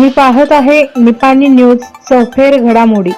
तुम्ही पाहत आहे निपाणी न्यूज चौफेर घडामोडी.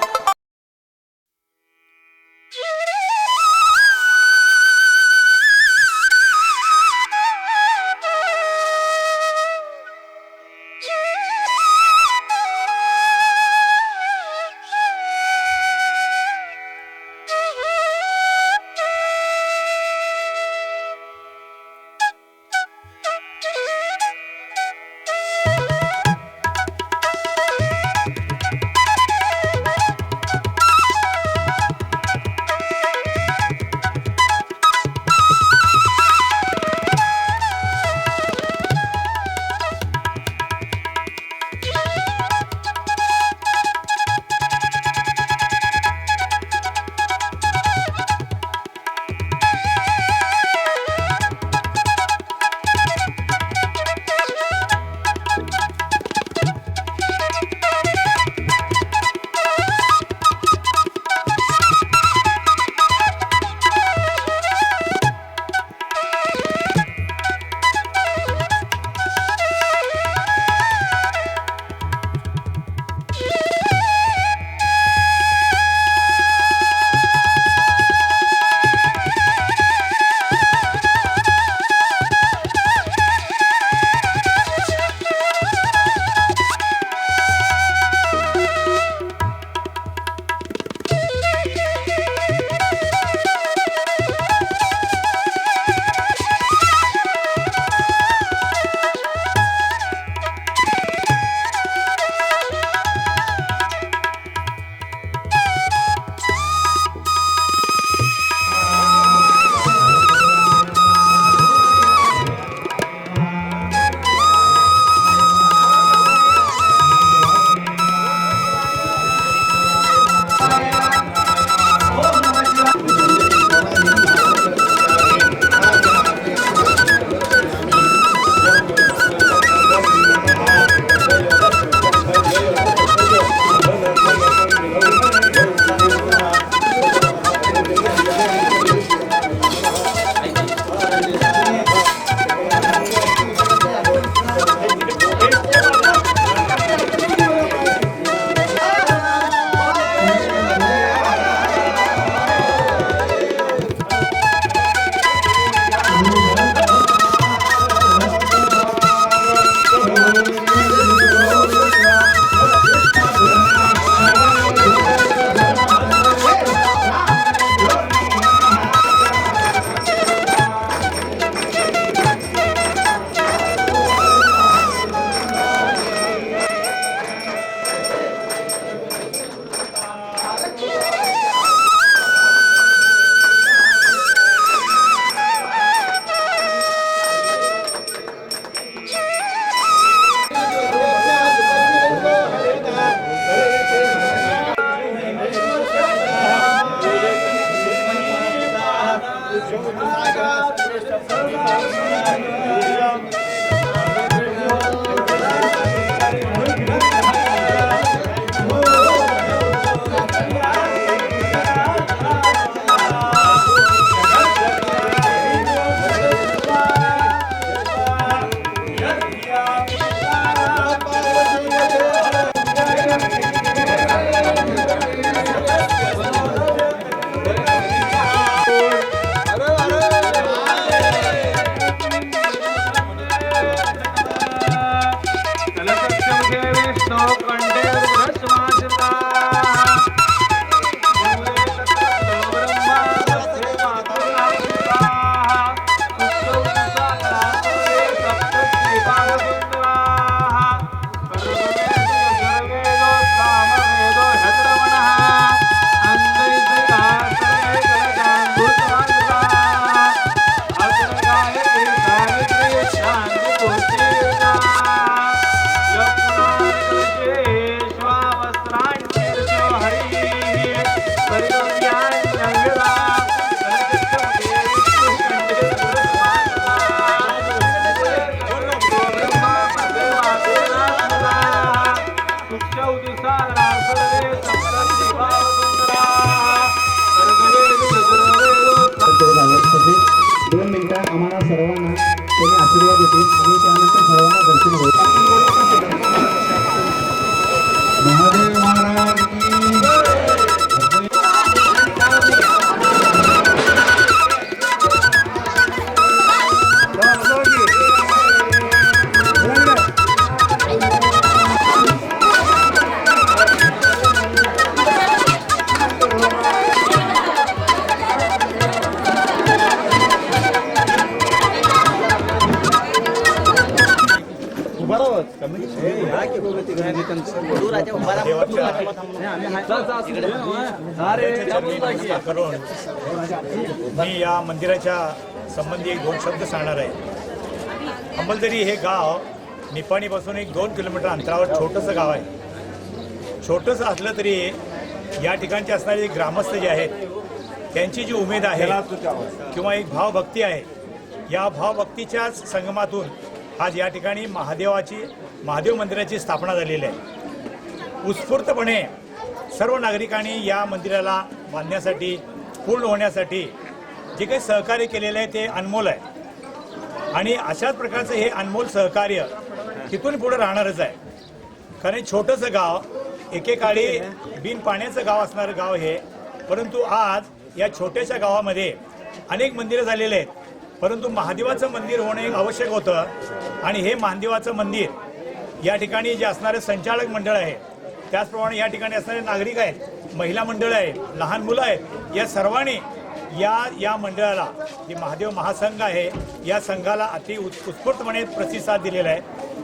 करून. मी या मंदिराच्या संबंधी एक दोन शब्द सांगणार आहे. अंबलदरी हे गाव निपाणीपासून एक दोन किलोमीटर अंतरावर छोटंसं गाव आहे. छोटंसं असलं तरी या ठिकाणचे असणारे ग्रामस्थ जे आहेत त्यांची जी उमेद आहे किंवा एक भावभक्ती आहे या भावभक्तीच्याच संगमातून आज या ठिकाणी महादेवाची महादेव मंदिराची स्थापना झालेली आहे. उत्स्फूर्तपणे सर्व नागरिकांनी या मंदिराला बांधण्यासाठी पूर्ण होण्यासाठी जे काही सहकार्य केलेलं आहे ते अनमोल आहे. आणि अशाच प्रकारचं हे अनमोल सहकार्य तिथून पुढे राहणारच आहे. कारण छोटंसं गाव एकेकाळी बिन पाण्याचं गाव असणारं गाव हे परंतु आज या छोट्याशा गावामध्ये अनेक मंदिरं झालेले आहेत. परंतु महादेवाचं मंदिर होणं आवश्यक होतं. आणि हे महादेवाचं मंदिर या ठिकाणी जे असणारे संचालक मंडळ आहे त्याचप्रमाणे या ठिकाणी असणारे नागरिक आहेत महिला मंडळ आहे लहान मुलं आहेत या सर्वांनी या या मंडळाला जे महादेव महासंघ आहे या संघाला अति उत्- उत्स्फूर्तपणे प्रतिसाद दिलेला आहे.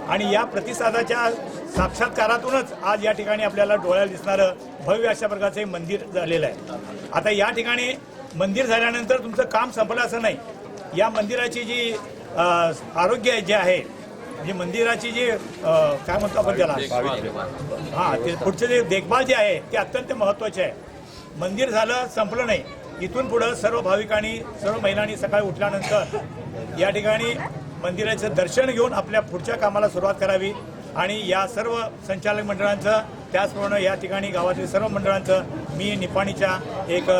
आणि या प्रतिसादाच्या साक्षात्कारातूनच आज या ठिकाणी आपल्याला डोळ्याला दिसणारं भव्य अशा प्रकारचं हे मंदिर झालेलं आहे. आता या ठिकाणी मंदिर झाल्यानंतर तुमचं काम संपलं असं नाही. या मंदिराची जी आरोग्य जे आहे म्हणजे मंदिराची जी काय म्हणतो आपण त्याला? हा ते पुढचे जे देखभाल जे आहे ते अत्यंत महत्त्वाचे आहे. मंदिर झालं संपलं नाही. इथून पुढं सर्व भाविकांनी सर्व महिलांनी सकाळी उठल्यानंतर या ठिकाणी मंदिराचं दर्शन घेऊन आपल्या पुढच्या कामाला सुरुवात करावी. आणि या सर्व संचालक मंडळांचं त्याचप्रमाणे या ठिकाणी गावातील सर्व मंडळांचं मी निपाणीच्या एक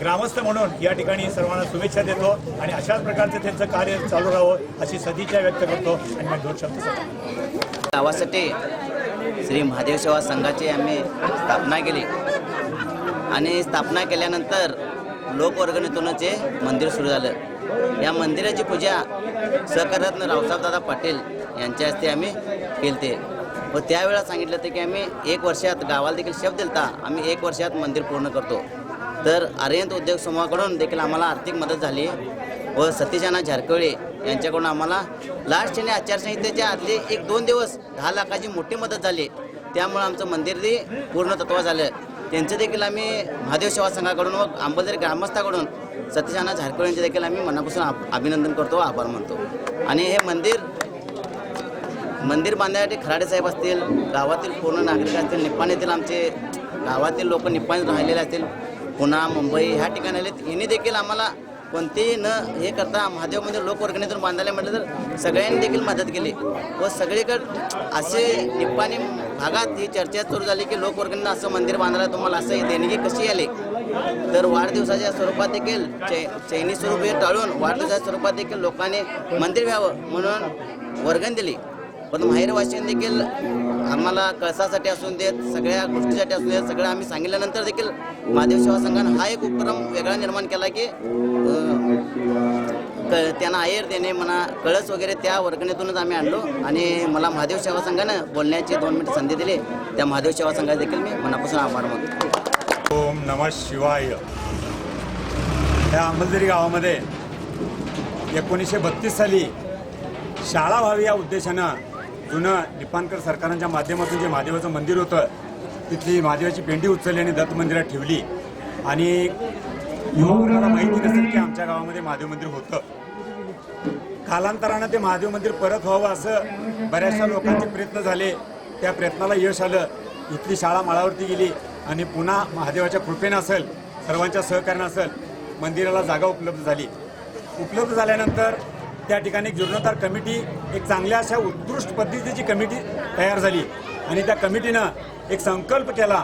ग्रामस्थ म्हणून या ठिकाणी सर्वांना शुभेच्छा देतो आणि अशाच प्रकारचं त्यांचं कार्य चालू राहावं अशी सदिच्छा व्यक्त करतो आणि मी दोन शब्द गावासाठी श्री महादेव सेवा संघाची आम्ही स्थापना केली. आणि स्थापना केल्यानंतर लोकवर्गणीतूनच हे मंदिर सुरू झालं. या मंदिराची पूजा सहकार्यातनं रावसाहेबदादा पाटील यांच्या हस्ते आम्ही केलते. व त्यावेळेला सांगितलं होतं की आम्ही एक वर्षात गावाला देखील शब्द दिलता. आम्ही एक वर्षात मंदिर पूर्ण करतो. तर आर्यंत उद्योग समूहाकडून देखील आम्हाला आर्थिक मदत झाली व सतीशाना झारकळे यांच्याकडून आम्हाला लास्ट आणि आचारसंहितेच्या आदले एक दोन दिवस दहा लाखाची मोठी मदत झाली. त्यामुळं आमचं मंदिर ते पूर्ण तत्व झालं. त्यांचं देखील आम्ही महादेव सेवा संघाकडून व अंबलदरी ग्रामस्थाकडून सतीशाना झारकळे यांचे देखील आम्ही मनापासून अभिनंदन करतो आभार मानतो. आणि हे मंदिर मंदिर बांधण्यासाठी खराडे साहेब असतील गावातील पूर्ण नागरिक असतील निप्पाणीतील आमचे गावातील लोक निप्पाणीत राहिलेले असतील पुणा मुंबई ह्या ठिकाणी आले यांनी देखील आम्हाला कोणतेही न हे करता महादेव मंदिर लोकवर्गणीतून बांधायला म्हटलं तर सगळ्यांनी देखील मदत केली. व सगळीकडे असे निप्पाणी भागात ही चर्चा सुरू झाली की लोकवर्गणीनं असं मंदिर बांधायला तुम्हाला असं ही देणगी कशी आली? तर वाढदिवसाच्या स्वरूपात देखील चै चैनी स्वरूप हे टाळून वाढदिवसाच्या स्वरूपात देखील लोकांनी मंदिर व्हावं म्हणून वर्गण दिली. पण माहेरवासीयांनी देखील आम्हाला कळसासाठी असून देत सगळ्या गोष्टीसाठी असून देत सगळं आम्ही सांगितल्यानंतर देखील महादेव सेवा संघानं हा एक उपक्रम वेगळा निर्माण केला की त्यांना आयर देणे म्हणा कळस वगैरे त्या वर्गणीतूनच आम्ही आणलो आणि मला महादेव सेवा संघानं बोलण्याची दोन मिनिटं संधी दिली. त्या महादेव सेवा संघात देखील मी मनापासून आभार मानतो. ओम नमः शिवाय. या अंमलदरी गावामध्ये एकोणीसशे बत्तीस साली शाळा व्हावी या उद्देशानं जुनं निपाणकर सरकारांच्या माध्यमातून जे महादेवाचं मंदिर होतं तिथली महादेवाची पेंडी उचलली आणि दत्त मंदिरात ठेवली. आणि युवकांना माहिती नसेल की आमच्या गावामध्ये महादेव मंदिर होतं. कालांतरानं ते महादेव मंदिर परत व्हावं असं बऱ्याचशा लोकांचे प्रयत्न झाले. त्या प्रयत्नाला यश आलं. इथली शाळा माळावरती गेली आणि पुन्हा महादेवाच्या कृपेनं असेल सर्वांच्या सहकार्यानं असेल मंदिराला जागा उपलब्ध झाली. उपलब्ध झाल्यानंतर त्या ठिकाणी जीर्णोद्धार कमिटी एक चांगल्या अशा उत्कृष्ट पद्धतीची कमिटी तयार झाली. आणि त्या कमिटीनं एक संकल्प केला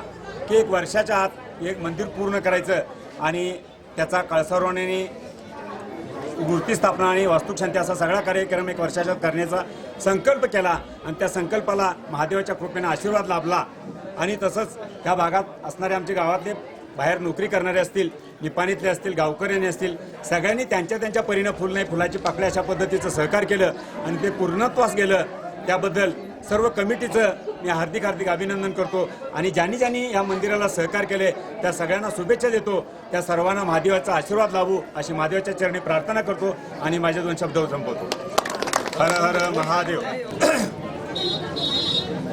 की एक वर्षाच्या आत एक मंदिर पूर्ण करायचं आणि त्याचा कळसारोहणाने मूर्ती स्थापना आणि वास्तुशांती असा सगळा कार्यक्रम एक वर्षाच्या करण्याचा संकल्प केला आणि त्या संकल्पाला महादेवाच्या कृपेने आशीर्वाद लाभला. आणि तसंच त्या भागात असणारे आमचे गावातले बाहेर नोकरी करणारे असतील निपाणीतले असतील गावकऱ्यांनी असतील सगळ्यांनी त्यांच्या त्यांच्या परीनं फुल नाही फुलाची पाकळी अशा पद्धतीचं सहकार केलं आणि ते पूर्णत्वास गेलं. त्याबद्दल सर्व कमिटीचं मी हार्दिक हार्दिक अभिनंदन करतो आणि ज्यांनी ज्यांनी या मंदिराला सहकार केले त्या सगळ्यांना शुभेच्छा देतो. त्या सर्वांना महादेवाचा आशीर्वाद लावू अशी महादेवाच्या चरणी प्रार्थना करतो आणि माझे दोन शब्द संपवतो. हर हर महादेव.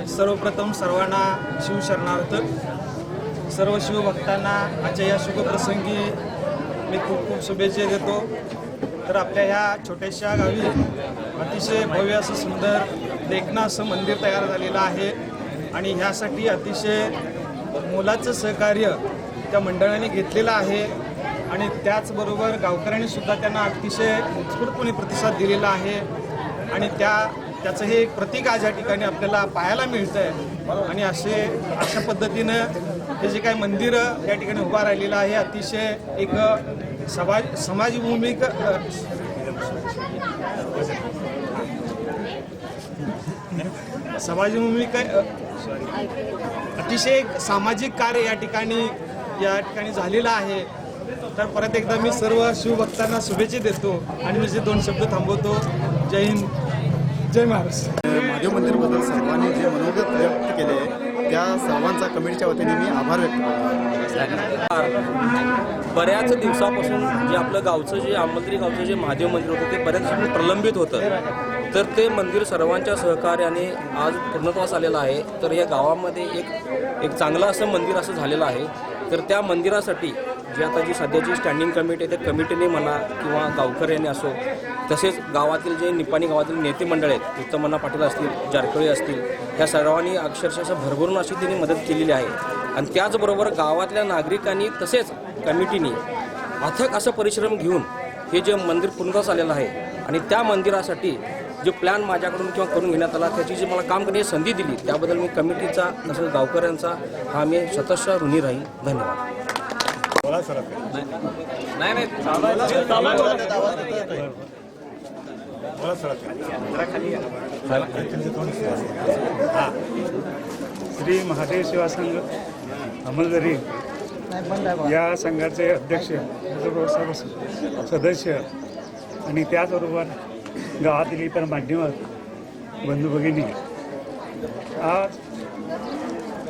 सर्वप्रथम सर्वांना शिवशरणार्थ सर्व शिवभक्तांना आजच्या या शुभप्रसंगी मी खूप खूप शुभेच्छा देतो. तर आपल्या ह्या छोट्याशा गावी अतिशय भव्य असं सुंदर देखणं असं मंदिर तयार झालेलं आहे. आणि ह्यासाठी अतिशय मोलाचं सहकार्य त्या मंडळाने घेतलेलं आहे. आणि त्याचबरोबर गावकऱ्यांनी सुद्धा त्यांना अतिशय उत्स्फूर्तपणे प्रतिसाद दिलेला आहे. आणि त्या त्याचं हे एक प्रतीक आज या ठिकाणी आपल्याला पाहायला मिळतं आहे आणि असे अशा पद्धतीनं हे जे काही मंदिरं या ठिकाणी उभा राहिलेलं आहे अतिशय एक समाज समाजभूमिक अ, समाजभूमिक अ, अतिशय सामाजिक कार्य या ठिकाणी या ठिकाणी झालेलं आहे. तर परत एकदा मी सर्व शिवभक्तांना शुभेच्छा देतो आणि माझे दोन शब्द थांबवतो. जय हिंद. जय महाराष्ट्र. महादेव मंदिरबद्दल सर्वांनी जे मनोगत व्यक्त केले त्या सर्वांचा कमिटीच्या वतीने मी आभार व्यक्त करतो. बऱ्याच दिवसापासून जे आपलं गावचं जे आमंत्री गावचं जे महादेव मंदिर होतं ते बऱ्याच प्रलंबित होतं. तर ते मंदिर सर्वांच्या सहकार्याने आज पूर्णत्वास आलेलं आहे. तर या गावामध्ये एक एक चांगलं असं मंदिर असं झालेलं आहे. तर त्या मंदिरासाठी जी आता जी सध्याची स्टँडिंग कमिटी आहे त्या कमिटीने म्हणा किंवा गावकऱ्यांनी असो तसेच गावातील जे निपाणी गावातील नेते मंडळ आहेत उत्तमण्णा पाटील असतील जारकळी असतील या सर्वांनी अक्षरशः असं भरभरून अशी त्यांनी मदत केलेली आहे. आणि त्याचबरोबर गावातल्या नागरिकांनी तसेच कमिटीने अथक असं परिश्रम घेऊन हे जे मंदिर पूर्णत्वास आलेलं आहे आणि त्या मंदिरासाठी जे प्लॅन माझ्याकडून किंवा करून घेण्यात आला त्याची जी मला काम करण्याची संधी दिली त्याबद्दल मी कमिटीचा तसंच गावकऱ्यांचा हा मी शतशः ऋणी राहील. धन्यवाद. बोला सर हां श्री महादेव सेवा संघ अंमलदारी या संघाचे अध्यक्ष सदस्य आणि त्याचबरोबर गावातील इतर मान्यवर बंधू भगिनी. आज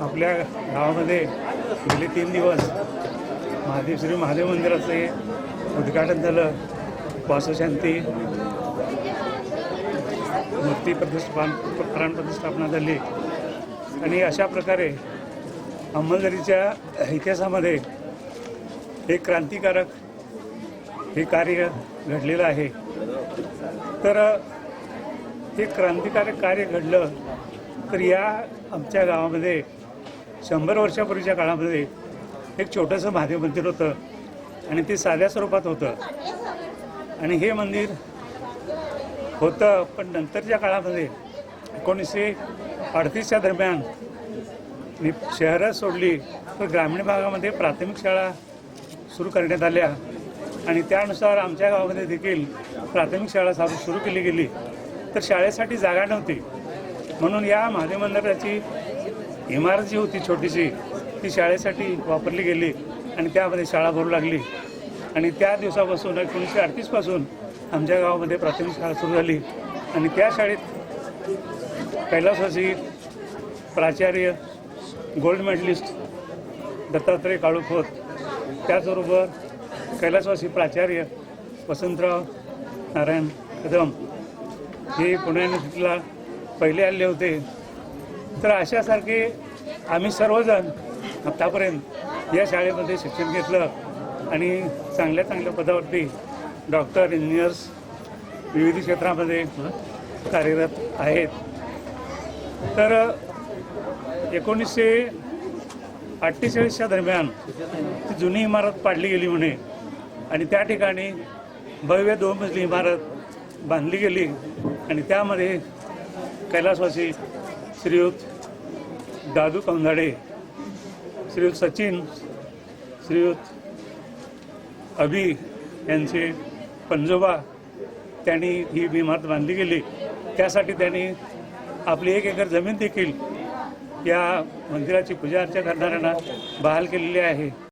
आपल्या गावामध्ये गेले तीन दिवस महादेव श्री महादेव मंदिराचे उद्घाटन झालं. वासशांती मूर्ती प्रतिष्ठा प्राण प्रतिष्ठापना झाली आणि अशा प्रकारे अंमलदारीच्या इतिहासामध्ये हे क्रांतिकारक हे कार्य घडलेलं आहे. तर ते क्रांतिकारक कार्य घडलं तर या आमच्या गावामध्ये शंभर वर्षापूर्वीच्या काळामध्ये एक छोटंसं महादेव मंदिर होतं आणि ते साध्या स्वरूपात होतं. आणि हे मंदिर होतं पण नंतरच्या काळामध्ये एकोणीसशे अडतीसच्या दरम्यान मी शहरं सोडली तर ग्रामीण भागामध्ये प्राथमिक शाळा सुरू करण्यात आल्या. आणि त्यानुसार आमच्या गावामध्ये देखील प्राथमिक शाळा चालू सुरू केली गेली. तर शाळेसाठी जागा नव्हती. म्हणून या महादेव मंदिराची इमारत जी होती छोटीशी ती शाळेसाठी वापरली गेली आणि त्यामध्ये शाळा भरू लागली. आणि त्या दिवसापासून एकोणीसशे अडतीसपासून आमच्या गावामध्ये प्राथमिक शाळा सुरू झाली. आणि त्या शाळेत कैलासवासी प्राचार्य गोल्ड मेडलिस्ट दत्तात्रय काळूखोत त्याचबरोबर कैलासवासी प्राचार्य वसंतराव नारायण कदम हे पुणे युनिव्हर्सिटीला पहिले आले होते. तर अशासारखे आम्ही सर्वजण आत्तापर्यंत या शाळेमध्ये शिक्षण घेतलं आणि चांगल्या चांगल्या पदावरती डॉक्टर इंजिनियर्स विविध क्षेत्रामध्ये कार्यरत आहेत. तर एकोणीसशे अठ्ठेचाळीसच्या दरम्यान ती जुनी इमारत पाडली गेली म्हणे. आणि त्या ठिकाणी भव्य दोन मजली इमारत बांधली गेली. आणि त्यामध्ये कैलासवासी श्रीयुत दादू कौंधाडे श्रीयुत सचिन श्रीयुत अभि यांचे पंजोबा त्यांनी ही इमारत बांधली गेली. त्यासाठी त्यांनी आपली एक एकर जमीन देखील या मंदिराची पूजा अर्चा करणाऱ्यांना बहाल केलेली आहे.